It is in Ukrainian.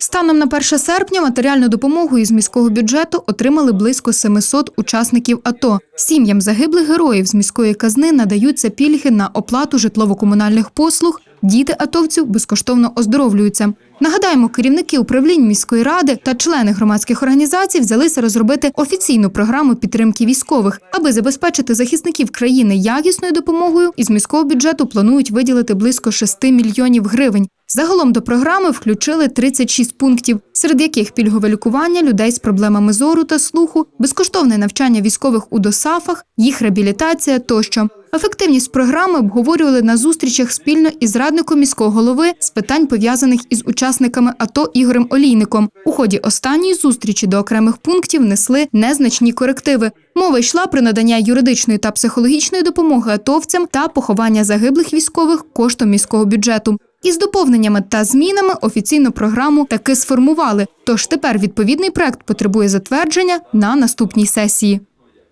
Станом на 1 серпня матеріальну допомогу із міського бюджету отримали близько 700 учасників АТО. Сім'ям загиблих героїв з міської казни надаються пільги на оплату житлово-комунальних послуг. Діти атовців безкоштовно оздоровлюються. Нагадаємо, керівники управлінь міської ради та члени громадських організацій взялися розробити офіційну програму підтримки військових, аби забезпечити захисників країни якісною допомогою. Із міського бюджету планують виділити близько 6 мільйонів гривень. Загалом до програми включили 36 пунктів, серед яких пільгове лікування людей з проблемами зору та слуху, безкоштовне навчання військових у досафах, їх реабілітація тощо. Ефективність програми обговорювали на зустрічах спільно із радником міського голови з питань пов'язаних із учасниками АТО Ігорем Олійником. У ході останньої зустрічі до окремих пунктів несли незначні корективи. Мова йшла про надання юридичної та психологічної допомоги атовцям та поховання загиблих військових коштом міського бюджету. Із доповненнями та змінами офіційну програму таки сформували. Тож тепер відповідний проект потребує затвердження на наступній сесії.